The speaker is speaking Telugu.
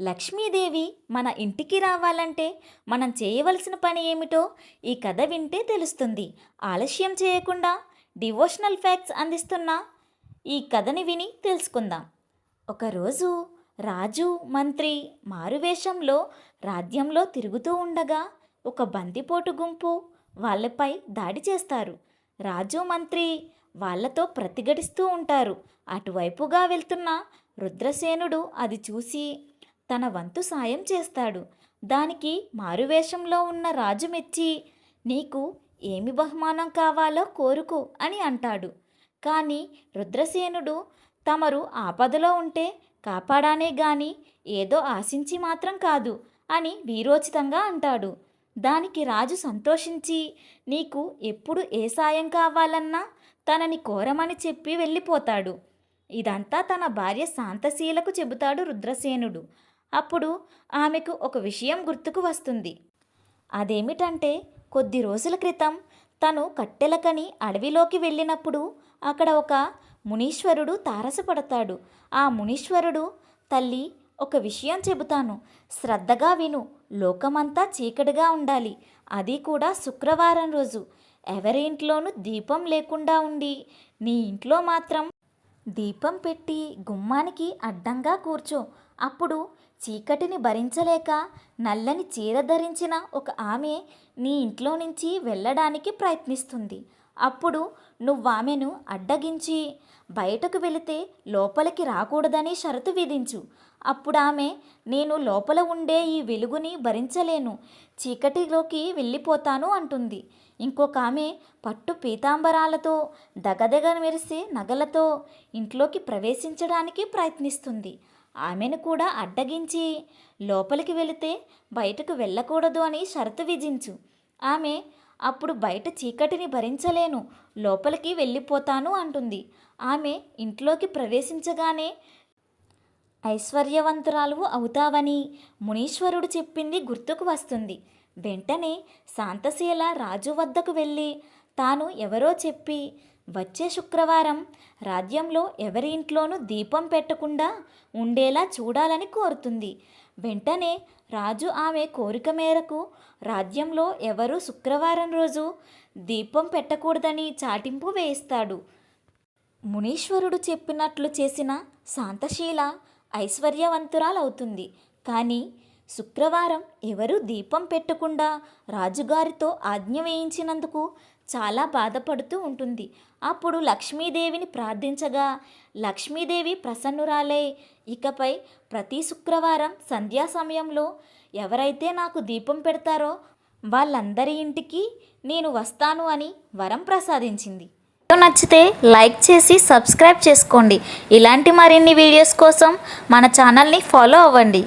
లక్ష్మీదేవి మన ఇంటికి రావాలంటే మనం చేయవలసిన పని ఏమిటో ఈ కథ వింటే తెలుస్తుంది. ఆలస్యం చేయకుండా డివోషనల్ ఫ్యాక్ట్స్ అందిస్తున్న ఈ కథని విని తెలుసుకుందాం. ఒకరోజు రాజు మంత్రి మారువేషంలో రాజ్యంలో తిరుగుతూ ఉండగా ఒక బందిపోటు గుంపు వాళ్ళపై దాడి చేస్తారు. రాజు మంత్రి వాళ్ళతో ప్రతిఘటిస్తూ ఉంటారు. అటువైపుగా వెళ్తున్న రుద్రసేనుడు అది చూసి తన వంతు సాయం చేస్తాడు. దానికి మారువేషంలో ఉన్న రాజు మెచ్చి నీకు ఏమి బహుమానం కావాలో కోరుకో అని అంటాడు. కానీ రుద్రసేనుడు తమరు ఆపదలో ఉంటే కాపాడానే గాని ఏదో ఆశించి మాత్రం కాదు అని వీరోచితంగా అంటాడు. దానికి రాజు సంతోషించి నీకు ఎప్పుడు ఏ సాయం కావాలన్నా తనని కోరమని చెప్పి వెళ్ళిపోతాడు. ఇదంతా తన భార్య శాంతశీలకు చెబుతాడు రుద్రసేనుడు. అప్పుడు ఆమెకు ఒక విషయం గుర్తుకు వస్తుంది. అదేమిటంటే కొద్ది రోజుల క్రితం తను కట్టెలకని అడవిలోకి వెళ్ళినప్పుడు అక్కడ ఒక మునీశ్వరుడు తారసపడతాడు. ఆ మునీశ్వరుడు తల్లి ఒక విషయం చెబుతాను. శ్రద్ధగా విను. లోకమంతా చీకటిగా ఉండాలి. అది కూడా శుక్రవారం రోజు. ఎవరి ఇంట్లోనూ దీపం లేకుండా ఉండి నీ ఇంట్లో మాత్రం దీపం పెట్టి గుమ్మానికి అడ్డంగా కూర్చో. అప్పుడు చీకటిని భరించలేక నల్లని చీర ధరించిన ఒక ఆమె నీ ఇంట్లో నుంచి వెళ్ళడానికి ప్రయత్నిస్తుంది. అప్పుడు నువ్వామెను అడ్డగించి బయటకు వెళితే లోపలికి రాకూడదని షరతు విధించు. అప్పుడు ఆమె నేను లోపల ఉండే ఈ వెలుగుని భరించలేను. చీకటిలోకి వెళ్ళిపోతాను అంటుంది. ఇంకొక ఆమె పట్టు పీతాంబరాలతో దగదగ మెరిసే నగలతో ఇంట్లోకి ప్రవేశించడానికి ప్రయత్నిస్తుంది. ఆమెను కూడా అడ్డగించి లోపలికి వెళితే బయటకు వెళ్ళకూడదు అని షరతు విధించు. ఆమె అప్పుడు బయట చీకటిని భరించలేను. లోపలికి వెళ్ళిపోతాను అంటుంది. ఆమె ఇంట్లోకి ప్రవేశించగానే ఐశ్వర్యవంతురాలు అవుతావని మునీశ్వరుడు చెప్పింది గుర్తుకు వస్తుంది. వెంటనే శాంతశీల రాజు వద్దకు వెళ్ళి తాను ఎవరో చెప్పి వచ్చే శుక్రవారం రాజ్యంలో ఎవరి ఇంట్లోనూ దీపం పెట్టకుండా ఉండేలా చూడాలని కోరుతుంది. వెంటనే రాజు ఆమె కోరిక మేరకు రాజ్యంలో ఎవరు శుక్రవారం రోజు దీపం పెట్టకూడదని చాటింపు వేయిస్తాడు. మునీశ్వరుడు చెప్పినట్లు చేసిన శాంతశీల ఐశ్వర్యవంతురాలవుతుంది. కానీ శుక్రవారం ఎవరు దీపం పెట్టకుండా రాజుగారితో ఆజ్ఞ వేయించినందుకు చాలా బాధపడుతూ ఉంటుంది. అప్పుడు లక్ష్మీదేవిని ప్రార్థించగా లక్ష్మీదేవి ప్రసన్నురాలై ఇకపై ప్రతి శుక్రవారం సంధ్యా సమయంలో ఎవరైతే నాకు దీపం పెడతారో వాళ్ళందరి ఇంటికి నేను వస్తాను అని వరం ప్రసాదించింది. నచ్చితే లైక్ చేసి సబ్స్క్రైబ్ చేసుకోండి. ఇలాంటి మరిన్ని వీడియోస్ కోసం మన ఛానల్ని ఫాలో అవ్వండి.